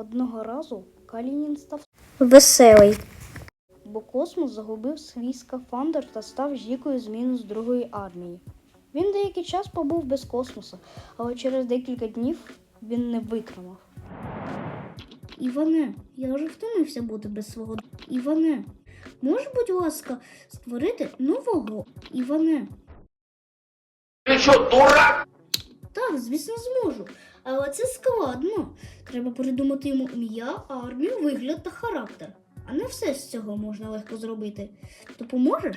Одного разу Калінін став, Веселий. бо космос загубив свій скафандр та став жікою з другої армії. Він деякий час побув без космоса, але через декілька днів він не витримав. Іване, я вже втомився бути без свого. Іване, можеш, будь ласка, створити нового Іване? Ты что, дурак? Так, звісно, зможу. Але це складно. Треба придумати йому ім'я, армію, вигляд та характер. А не все з цього можна легко зробити. Допоможеш?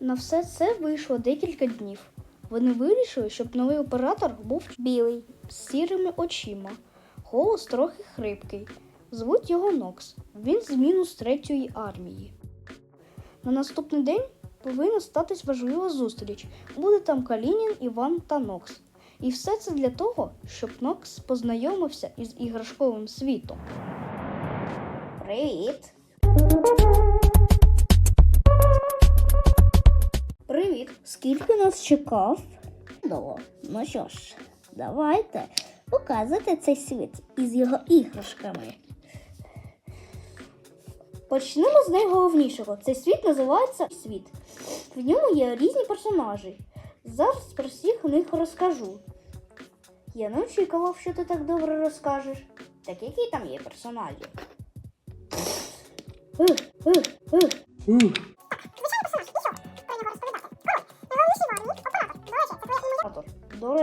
На все це вийшло декілька днів. Вони вирішили, щоб новий оператор був білий, з сірими очима. Голос трохи хрипкий. Звуть його Нокс. Він з мінус третьої армії. На наступний день повинна статись важлива зустріч. Буде там Калінін, Іван та Нокс. І все це для того, щоб Нокс познайомився із іграшковим світом. Привіт. Привіт. Скільки нас чекав? Ну що ж, давайте показуйте цей світ із його іграшками. Почнемо з найголовнішого. Цей світ називається світ. В ньому є різні персонажі. Зараз про всіх них розкажу. Я не очікував, що ти так добре розкажеш. Так які там є персонажі? Ух, ух, ух.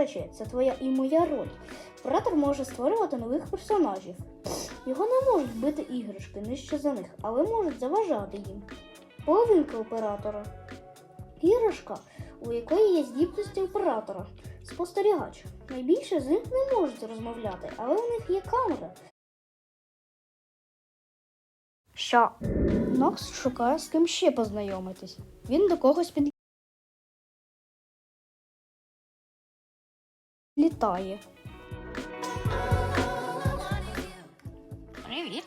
Речі, це твоя і моя роль. Оператор може створювати нових персонажів. Його не можуть бити іграшки нижче за них, але можуть заважати їм. Половинка оператора. Іграшка, у якої є здібності оператора. Спостерігач. Найбільше з них не можуть розмовляти, але у них є камера. Що? Нокс шукає з ким ще познайомитись. Він до когось підлітає. Привіт.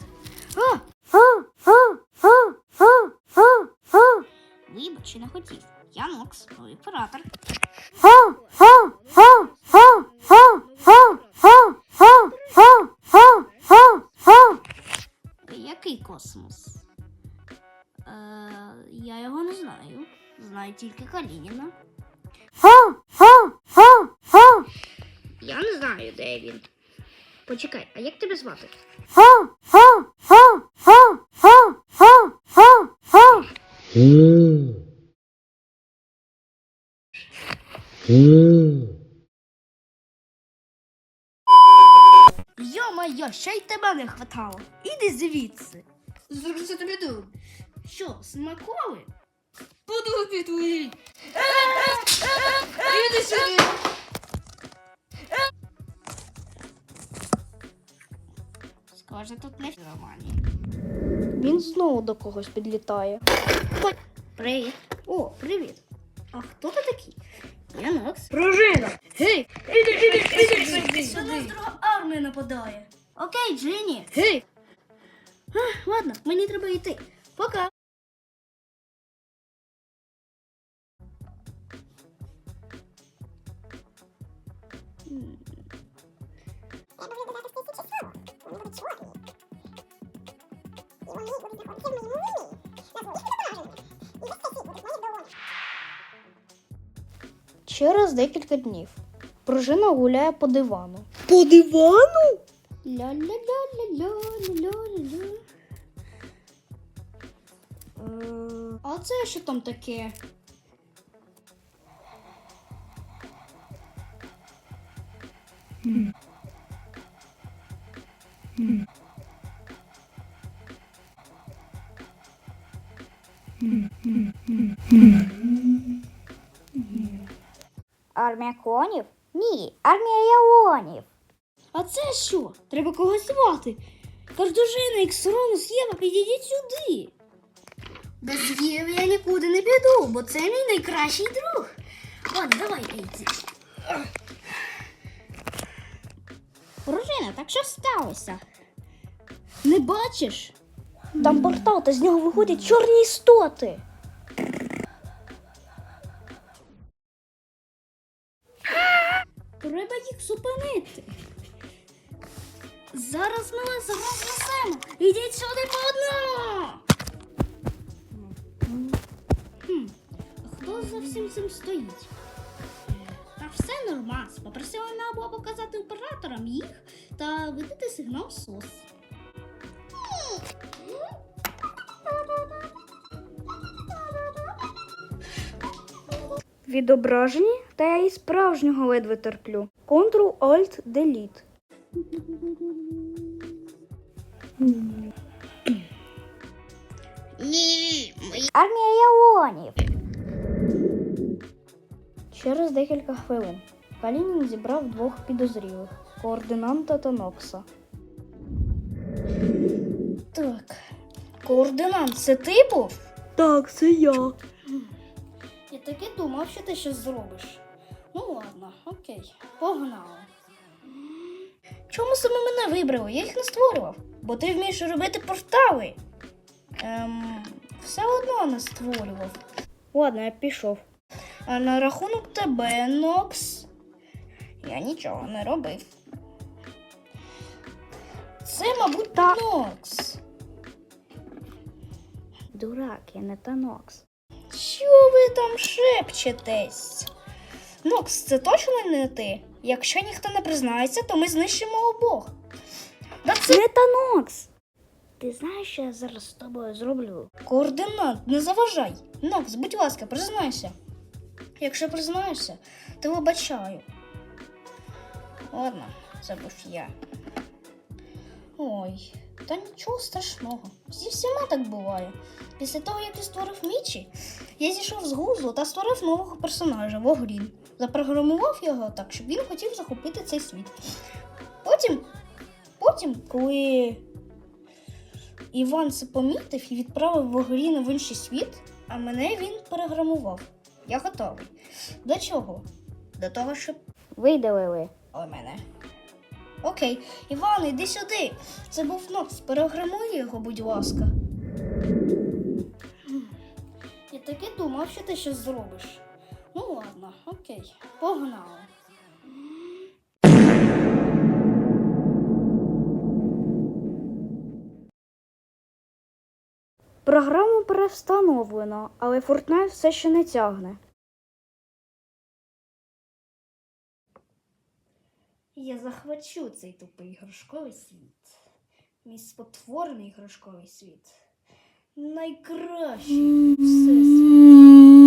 А! А! А! А! А! А! А! Вибач, не хотів. Я Нокс, новий оператор. А! А! А! А! А! А! А! А! А! А! А! А! Який космос? Е, я його не знаю. Знаю тільки Калініна. А! А! А! Я не знаю, де він. Почекай, а як тебе звати? Йо-майо, ще й тебе не хватало. Іди звідси. Зроби це тобі дум. Що, смаколи? Подумай твої. Іди сюди. Схоже, тут не нормальні. Він знову до когось підлітає. Привіт. О, привіт. А хто ти такий? Я Нокс. Пружина! Гей! Іди, іди, іди Сюди сюди! друга армія нападає. Окей, Джині. Гей! А, ладно, мені треба йти. Пока. Чуваки. І Через декілька днів. Пружина гуляє по дивану. По дивану? Ля-ля-ля-ля-ля-ля-ля-ля. А це що там таке? М. Армія конів? Ні, армія яонів. А це що? Треба когось звати. Кардужина, Іксронус, Єва, підійдіть сюди. Без Єви я нікуди не піду, бо це мій найкращий друг. Ладно, давай, Ейці. Дружина, так що сталося? Не бачиш? Там портал, та з нього виходять чорні істоти. Треба їх зупинити. Зараз ми вас рознесемо. Ідіть сюди по одному. Хто за всім цим стоїть? Та все нормально. Попросили або показати операторам їх та видати сигнал СОС. Відображені, та я і справжнього ледве терплю. Ctrl-Alt-Delete. Армія Яонів. Через декілька хвилин Калінін зібрав двох підозрілих координанта та Нокса. Так. Координант, це ти був? Так, це я. Я таки думав, що ти щось зробиш. Ну ладно, окей, погнали. Чому саме мене вибрали? Я їх не створював. Бо ти вмієш робити портали. Ем, все одно не створював. Ладно, я пішов. А на рахунок тебе, Нокс, я нічого не робив. Це, мабуть, Та- Нокс. Дурак, я не та Нокс. Що ви там шепчетесь? Нокс, це точно не ти? Якщо ніхто не признається, то ми знищимо обох. Да це Не та Нокс! Ти знаєш, що я зараз з тобою зроблю? координат, не заважай. Нокс, будь ласка, признайся. Якщо признаєшся, то вибачаю. Ладно, це був я. Ой, та нічого страшного. Зі всіма так буває. Після того, як я створив Мічі, я зійшов з гузу та створив нового персонажа Вогрін. Запрограмував його так, щоб він хотів захопити цей світ. Потім, потім, коли Іван це помітив і відправив Вогріна в інший світ, а мене він переграмував. Я готовий. До чого? До того, щоб Видалили. але мене. Окей, Іван, іди сюди. Це був Нокс. Переграмуй його, будь ласка. Я таки думав, що ти щось зробиш. Ну ладно, окей, погнали. Програму перевстановлено, але Fortnite все ще не тягне. Я захвачу цей тупий іграшковий світ. Мій спотворений іграшковий світ. Найкращий у всесвіті.